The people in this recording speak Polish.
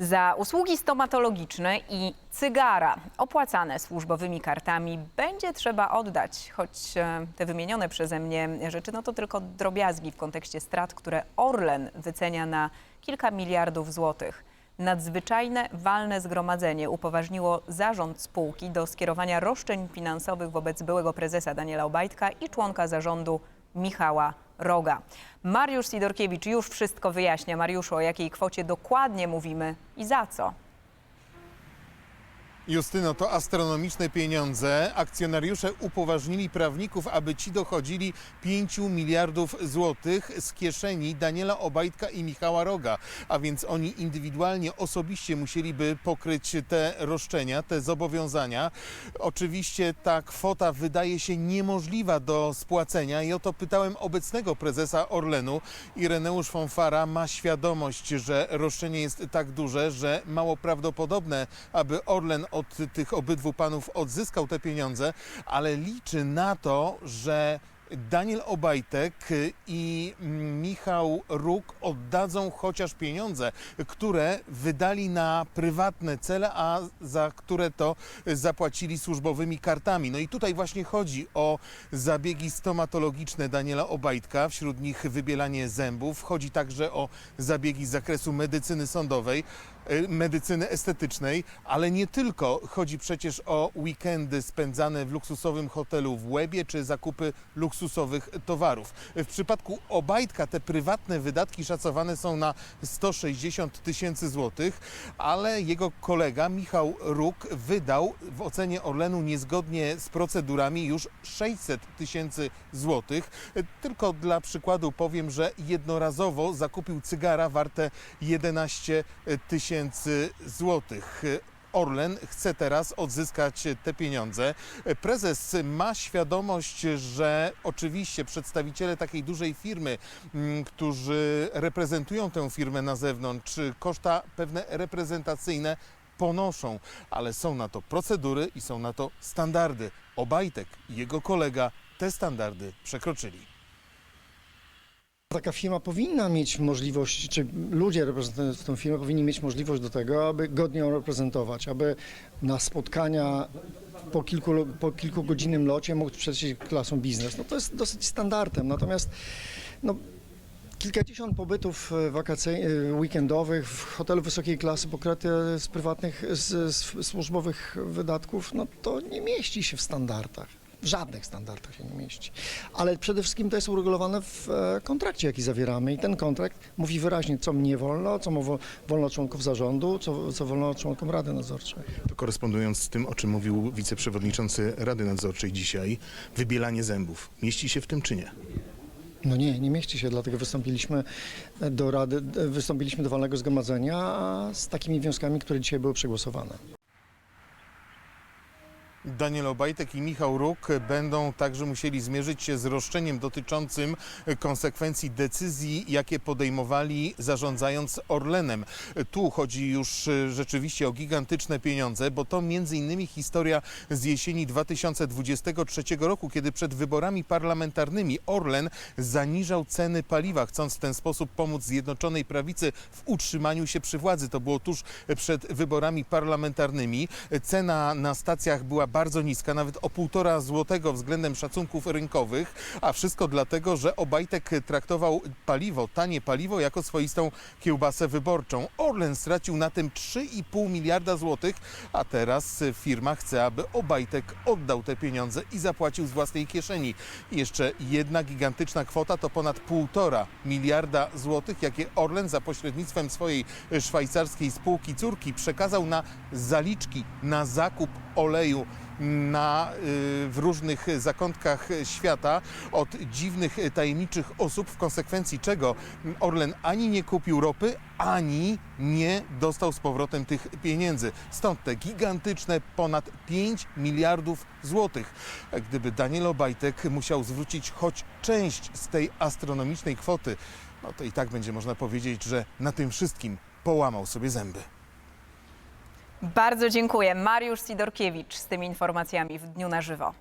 Za usługi stomatologiczne i cygara opłacane służbowymi kartami będzie trzeba oddać, choć e, te wymienione przeze mnie rzeczy no to tylko drobiazgi w kontekście strat, które Orlen wycenia na kilka miliardów złotych. Nadzwyczajne walne zgromadzenie upoważniło zarząd spółki do skierowania roszczeń finansowych wobec byłego prezesa Daniela Obajtka i członka zarządu Michała Roga. Mariusz Sidorkiewicz już wszystko wyjaśnia. Mariuszu, o jakiej kwocie dokładnie mówimy i za co? Justyno, to astronomiczne pieniądze. Akcjonariusze upoważnili prawników, aby ci dochodzili 5 miliardów złotych z kieszeni Daniela Obajtka i Michała Roga. A więc oni indywidualnie, osobiście musieliby pokryć te roszczenia, te zobowiązania. Oczywiście ta kwota wydaje się niemożliwa do spłacenia i o to pytałem obecnego prezesa Orlenu. Ireneusz Fonfara ma świadomość, że roszczenie jest tak duże, że mało prawdopodobne, aby Orlen od tych obydwu panów odzyskał te pieniądze, ale liczy na to, że Daniel Obajtek i Michał Róg oddadzą chociaż pieniądze, które wydali na prywatne cele, a za które to zapłacili służbowymi kartami. No i tutaj właśnie chodzi o zabiegi stomatologiczne Daniela Obajtka, wśród nich wybielanie zębów. Chodzi także o zabiegi z zakresu medycyny sądowej medycyny estetycznej, ale nie tylko. Chodzi przecież o weekendy spędzane w luksusowym hotelu w Łebie czy zakupy luksusowych towarów. W przypadku Obajtka te prywatne wydatki szacowane są na 160 tysięcy złotych, ale jego kolega Michał Róg wydał w ocenie Orlenu niezgodnie z procedurami już 600 tysięcy złotych. Tylko dla przykładu powiem, że jednorazowo zakupił cygara warte 11 tysięcy złotych. Orlen chce teraz odzyskać te pieniądze. Prezes ma świadomość, że oczywiście przedstawiciele takiej dużej firmy, mm, którzy reprezentują tę firmę na zewnątrz, koszta pewne reprezentacyjne ponoszą, ale są na to procedury i są na to standardy. Obajtek i jego kolega te standardy przekroczyli. Taka firma powinna mieć możliwość, czy ludzie reprezentujący tę firmę powinni mieć możliwość do tego, aby godnie ją reprezentować, aby na spotkania po, kilku, po kilkugodzinnym locie mógł przejść klasą biznes. No to jest dosyć standardem. Natomiast no, kilkadziesiąt pobytów e, wakacyjnych, weekendowych w hotelu wysokiej klasy pokryte z prywatnych, z, z służbowych wydatków, no to nie mieści się w standardach. W żadnych standardach się nie mieści. Ale przede wszystkim to jest uregulowane w e, kontrakcie, jaki zawieramy. I ten kontrakt mówi wyraźnie, co mnie wolno, co wolno członków zarządu, co, co wolno członkom Rady Nadzorczej. To korespondując z tym, o czym mówił wiceprzewodniczący Rady Nadzorczej dzisiaj, wybielanie zębów. Mieści się w tym czy nie? No nie, nie mieści się, dlatego wystąpiliśmy do Rady, wystąpiliśmy do walnego zgromadzenia z takimi wnioskami, które dzisiaj były przegłosowane. Daniel Obajtek i Michał Róg będą także musieli zmierzyć się z roszczeniem dotyczącym konsekwencji decyzji, jakie podejmowali zarządzając Orlenem. Tu chodzi już e, rzeczywiście o gigantyczne pieniądze, bo to między innymi historia z jesieni 2023 roku, kiedy przed wyborami parlamentarnymi Orlen zaniżał ceny paliwa, chcąc w ten sposób pomóc Zjednoczonej Prawicy w utrzymaniu się przy władzy. To było tuż przed wyborami parlamentarnymi. Cena na stacjach była bardzo niska, nawet o półtora złotego względem szacunków rynkowych, a wszystko dlatego, że Obajtek traktował paliwo, tanie paliwo, jako swoistą kiełbasę wyborczą. Orlen stracił na tym 3,5 miliarda złotych, a teraz firma chce, aby Obajtek oddał te pieniądze i zapłacił z własnej kieszeni. Jeszcze jedna gigantyczna kwota to ponad półtora miliarda złotych, jakie Orlen za pośrednictwem swojej szwajcarskiej spółki córki przekazał na zaliczki, na zakup oleju na, y, w różnych zakątkach świata od dziwnych, tajemniczych osób, w konsekwencji czego Orlen ani nie kupił ropy, ani nie dostał z powrotem tych pieniędzy. Stąd te gigantyczne ponad 5 miliardów złotych. Gdyby Daniel Obajtek musiał zwrócić choć część z tej astronomicznej kwoty, no to i tak będzie można powiedzieć, że na tym wszystkim połamał sobie zęby. Bardzo dziękuję. Mariusz Sidorkiewicz z tymi informacjami w Dniu na żywo.